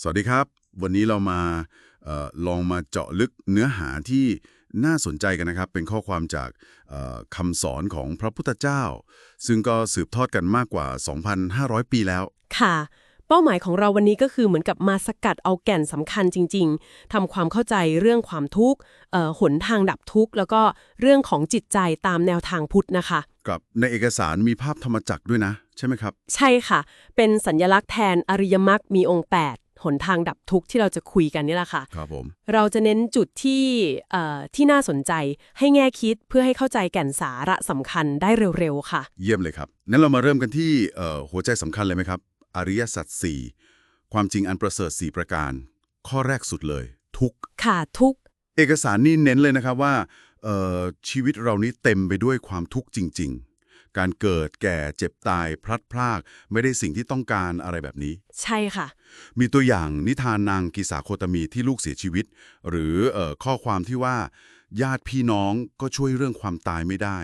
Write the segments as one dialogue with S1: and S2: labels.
S1: สวัสดีครับ วันนี้เรามาเออลองมาเจาะลึกเนื้อหาที่น่าสนใจกันนะครับ เป็นข้อความจากเอ่อคำสอนของพระพุทธเจ้า ซึ่งก็สืบทอดกันมากกว่า 2,500 ปีแล้ว
S2: ค่ะ เป้าหมายของเราวันนี้ก็คือเหมือนกับมาสกัดเอาแก่นสำคัญจริง ๆทำความเข้าใจเรื่องความทุกข์เอ่อหนทางดับทุกข์ แล้วก็เรื่องของจิตใจตามแนวทางพุทธนะคะ
S1: กับในเอกสารมีภาพธรรมจักรด้วยนะ ใช่ไหมครับ
S2: ใช่ค่ะ เป็นสัญลักษณ์แทนอริยมรรคมีองค์ 8 หนทางดับทุกข์ที่เราจะคุยกันนี่แหละค่ะ
S1: ครับผม
S2: เราจะเน้นจุดที่เอ่อที่น่าสนใจให้แง่คิดเพื่อให้เข้าใจแก่นสาระสำคัญได้เร็วๆค่ะ
S1: เยี่ยมเลยครับ นั้นเรามาเริ่มกันที่เอ่อหัวใจสำคัญเลยไหมครับ อริยสัจสี่ความจริงอันประเสริฐสี่ประการ ข้อแรกสุดเลย ทุกข์
S2: ค่ะทุกข์
S1: เอกสารนี่เน้นเลยนะครับว่าเอ่อชีวิตเรานี้เต็มไปด้วยความทุกข์จริง ๆ การเกิดแก่เจ็บตายพลัดพราก ไม่ได้สิ่งที่ต้องการอะไรแบบนี้
S2: ใช่ค่ะ
S1: มีตัวอย่างนิทานนางกีสาโคตมีที่ลูกเสียชีวิต หรือเอ่อข้อความที่ว่า ญาติพี่น้องก็ช่วยเรื่องความตายไม่ได้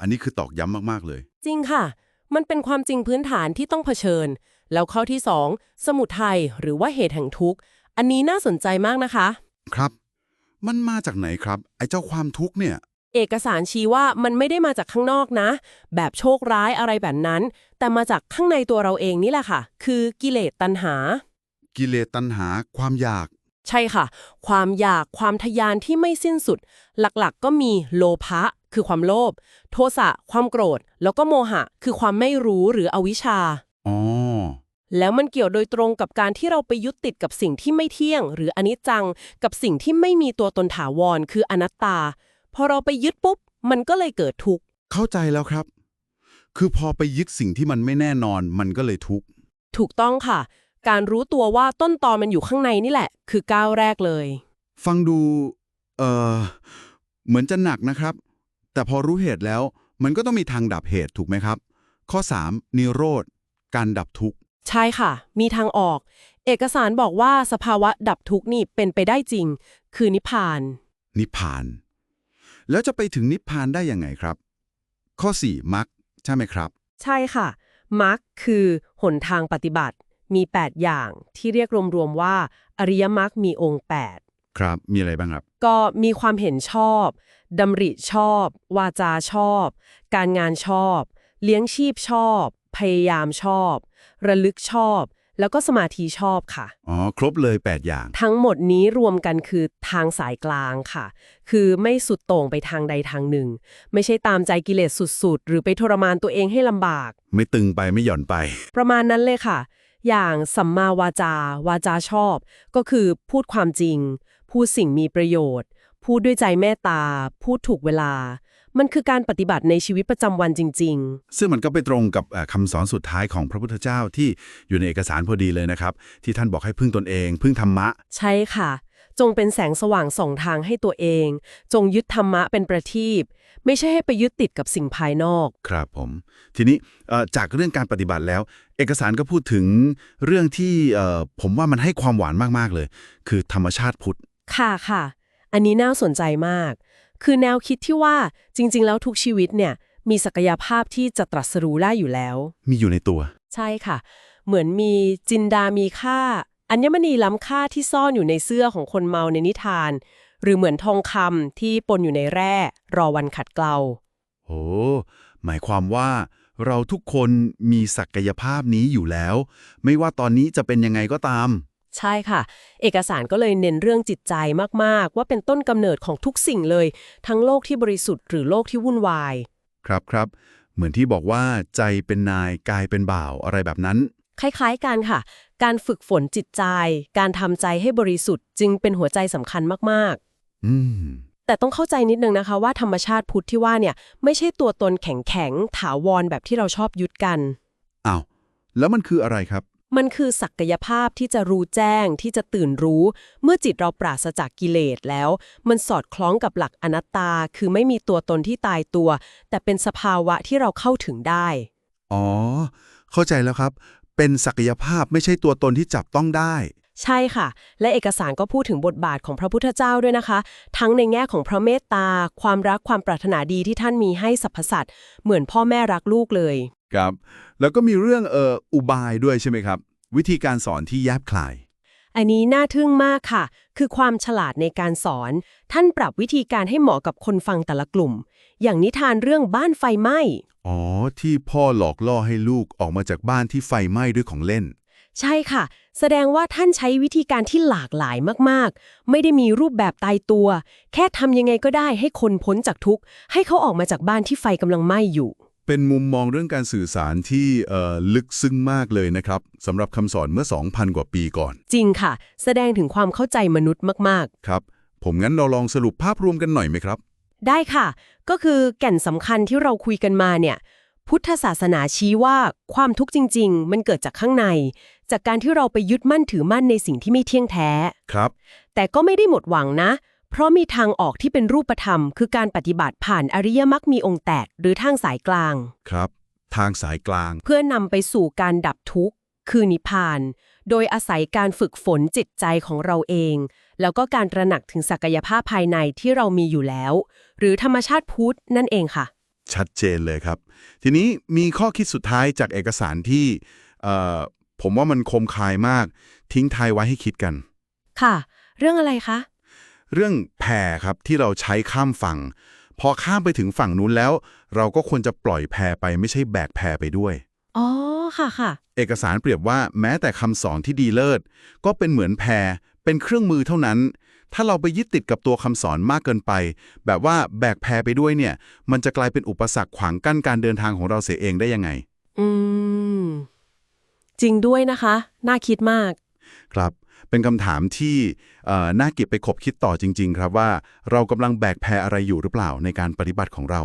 S1: อันนี้คือตอกย้ำมากๆเลย
S2: จริงค่ะ มันเป็นความจริงพื้นฐานที่ต้องเผชิญ แล้วข้อที่2สมุทัยหรือว่าเหตุแห่งทุกข์ อันนี้น่าสนใจมากนะคะ
S1: ครับ มันมาจากไหนครับ ไอ้เจ้าความทุกข์เนี่ย
S2: เอกสารชี้ว่ามันไม่ได้มาจากข้างนอกนะ แบบโชคร้ายอะไรแบบนั้น แต่มาจากข้างในตัวเราเองนี่แหละค่ะ คือกิเลสตัณหา
S1: กิเลสตัณหา ความอยาก
S2: ใช่ค่ะ ความอยากความทยานที่ไม่สิ้นสุด หลักๆ ก็มีโลภะคือความโลภโทสะความโกรธ แล้วก็โมหะ คือความไม่รู้หรืออวิชชา
S1: อ๋อ
S2: แล้วมันเกี่ยวโดยตรงกับการที่เราไปยึดติดกับสิ่งที่ไม่เที่ยง หรืออนิจจัง กับสิ่งที่ไม่มีตัวตนถาวร คืออนัตตา พอเราไปยึดปุ๊บ มันก็เลยเกิดทุกข์
S1: เข้าใจแล้วครับ คือพอไปยึดสิ่งที่มันไม่แน่นอนมันก็เลยทุกข์
S2: ถูกต้องค่ะ การรู้ตัวว่าต้นตอมันอยู่ข้างในนี่แหละ คือก้าวแรกเลย
S1: ฟังดู เอ่อเหมือนจะหนักนะครับ แต่พอรู้เหตุแล้วมันก็ต้องมีทางดับเหตุถูกไหมครับ ข้อ 3. นิโรธ การดับทุกข์
S2: ใช่ค่ะ มีทางออก เอกสารบอกว่าสภาวะดับทุกข์นี่เป็นไปได้จริง คือนิพพาน
S1: นิพพาน แล้วจะไปถึงนิพพานได้ยังไงครับ ข้อ 4. มรรคใช่ไหมครับ
S2: ใช่ค่ะมรรคคือหนทางปฏิบัติ มี 8 อย่างที่เรียกรวมๆว่า อริยมรรคมีองค์ 8
S1: ครับ มีอะไรบ้างครับ
S2: ก็มีความเห็นชอบดำริชอบ วาจาชอบ การงานชอบ เลี้ยงชีพชอบ พยายามชอบ ระลึกชอบ แล้วก็สมาธิชอบค่ะ
S1: อ๋อ ครบเลย 8 อย่าง
S2: ทั้งหมดนี้รวมกันคือทางสายกลางค่ะ คือไม่สุดโต่งไปทางใดทางหนึ่ง ไม่ใช่ตามใจกิเลสสุดๆ หรือไปทรมานตัวเองให้ลำบาก
S1: ไม่ตึงไปไม่หย่อนไป
S2: ประมาณนั้นเลยค่ะ อย่างสัมมาวาจา วาจาชอบ ก็คือพูดความจริง พูดสิ่งมีประโยชน์ พูดด้วยใจเมตตา พูดถูกเวลา มันคือการปฏิบัติในชีวิตประจำวันจริง
S1: ซึ่งมันก็ไปตรงกับเอ่อคำสอนสุดท้ายของพระพุทธเจ้าที่อยู่ในเอกสารพอดีเลยนะครับ ที่ท่านบอกให้พึ่งตนเอง พึ่งธรรมะ
S2: ๆ ใช่ค่ะ จงเป็นแสงสว่างส่องทางให้ตัวเอง จงยึดธรรมะเป็นประทีปไม่ใช่ให้ไปยึดติดกับสิ่งภายนอก
S1: ครับผม ทีนี้เอ่อจากเรื่องการปฏิบัติแล้ว เอกสารก็พูดถึงเรื่องที่เอ่อผมว่ามันให้ความหวานมากๆเลย คือธรรมชาติพุทธ
S2: ค่ะค่ะ อันนี้น่าสนใจมาก คือแนวคิดที่ว่าจริง ๆ แล้วทุกชีวิตเนี่ยมีศักยภาพที่จะตรัสรู้ได้อยู่แล้ว
S1: มีอยู่ในตัว
S2: ใช่ค่ะ เหมือนมีจินดามีค่า อัญมณีล้ำค่าที่ซ่อนอยู่ในเสื้อของคนเมาในนิทาน หรือเหมือนทองคำที่ปนอยู่ในแร่ รอวันขัดเกลา
S1: โอ้หมายความว่า เราทุกคนมีศักยภาพนี้อยู่แล้ว ไม่ว่าตอนนี้จะเป็นยังไงก็ตาม
S2: ใช่ค่ะ เอกสารก็เลยเน้นเรื่องจิตใจมากๆ ว่าเป็นต้นกำเนิดของทุกสิ่งเลย ทั้งโลกที่บริสุทธิ์หรือโลกที่วุ่นวาย
S1: ครับครับ เหมือนที่บอกว่าใจเป็นนายกายเป็นบ่าวอะไรแบบนั้น
S2: คล้ายๆกันค่ะ การฝึกฝนจิตใจ การทำใจให้บริสุทธิ์ จึงเป็นหัวใจสำคัญมากๆ
S1: อืม
S2: แต่ต้องเข้าใจนิดนึงนะคะว่าธรรมชาติพุทธที่ว่าเนี่ย ไม่ใช่ตัวตนแข็งๆถาวรแบบที่เราชอบยึดกัน
S1: อ้าว แล้วมันคืออะไรครับ
S2: มันคือศักยภาพที่จะรู้แจ้งที่จะตื่นรู้ เมื่อจิตเราปราศจากกิเลสแล้ว มันสอดคล้องกับหลักอนัตตา คือไม่มีตัวตนที่ตายตัว แต่เป็นสภาวะที่เราเข้าถึงได้
S1: อ๋อ เข้าใจแล้วครับ เป็นศักยภาพไม่ใช่ตัวตนที่จับต้องได้
S2: ใช่ค่ะ และเอกสารก็พูดถึงบทบาทของพระพุทธเจ้าด้วยนะคะ ทั้งในแง่ของพระเมตตา ความรักความปรารถนาดีที่ท่านมีให้สรรพสัตว์เหมือนพ่อแม่รักลูกเลย
S1: ครับ แล้วก็มีเรื่องเอ่ออุบายด้วยใช่ไหมครับ วิธีการสอนที่แยบคลาย
S2: อันนี้น่าทึ่งมากค่ะ คือความฉลาดในการสอน ท่านปรับวิธีการให้เหมาะกับคนฟังแต่ละกลุ่ม อย่างนิทานเรื่องบ้านไฟไหม้
S1: อ๋อ ที่พ่อหลอกล่อให้ลูกออกมาจากบ้านที่ไฟไหม้ด้วยของเล่น
S2: ใช่ค่ะ แสดงว่าท่านใช้วิธีการที่หลากหลายมากๆ ไม่ได้มีรูปแบบตายตัว แค่ทำยังไงก็ได้ให้คนพ้นจากทุกข์ ให้เขาออกมาจากบ้านที่ไฟกำลังไหม้อยู่
S1: เป็นมุมมองเรื่องการสื่อสารที่เอ่อลึกซึ้งมากเลยนะครับสำหรับคำสอนเมื่อ 2,000 กว่าปีก่อน
S2: จริงค่ะ แสดงถึงความเข้าใจมนุษย์มาก
S1: ครับ ผมงั้นเราลองสรุปภาพรวมกันหน่อยไหมครับ
S2: ๆได้ค่ะ ก็คือแก่นสำคัญที่เราคุยกันมาเนี่ยพุทธศาสนาชี้ว่าความทุกข์จริง ๆ มันเกิดจากข้างใน จากการที่เราไปยึดมั่นถือมั่นในสิ่งที่ไม่เที่ยงแท้
S1: ครับ
S2: แต่ก็ไม่ได้หมดหวังนะ เพราะมีทางออกที่เป็นรูปธรรม คือการปฏิบัติผ่านอริยมรรคมีองค์แตกหรือทางสายกลาง
S1: ครับ ทางสายกลาง
S2: เพื่อนำไปสู่การดับทุกข์ คือนิพพาน โดยอาศัยการฝึกฝนจิตใจของเราเอง แล้วก็การตระหนักถึงศักยภาพภายในที่เรามีอยู่แล้ว หรือธรรมชาติพุทธนั่นเองค่ะ
S1: ชัดเจนเลยครับ ทีนี้มีข้อคิดสุดท้ายจากเอกสารที่เอ่อ ผมว่ามันคมคายมาก ทิ้งท้ายไว้ให้คิดกัน
S2: ค่ะ เรื่องอะไรคะ
S1: เรื่องแพครับที่เราใช้ข้ามฝั่ง พอข้ามไปถึงฝั่งนู้นแล้ว เราก็ควรจะปล่อยแพไปไม่ใช่แบกแพไปด้วย
S2: อ๋อ ค่ะค่ะ
S1: เอกสารเปรียบว่าแม้แต่คำสอนที่ดีเลิศ ก็เป็นเหมือนแพรเป็นเครื่องมือเท่านั้น ถ้าเราไปยึดติดกับตัวคำสอนมากเกินไป แบบว่าแบกแพรไปด้วยเนี่ย มันจะกลายเป็นอุปสรรคขวางกั้นการเดินทางของเราเสียเองได้ยังไง
S2: อืม จริงด้วยนะคะ น่าคิดมาก
S1: ครับ เป็นคำถามที่เอ่อน่าเก็บไปคบคิดต่อจริง ๆ ครับว่าเรากำลังแบกแพรอะไรอยู่หรือเปล่าในการปฏิบัติของเรา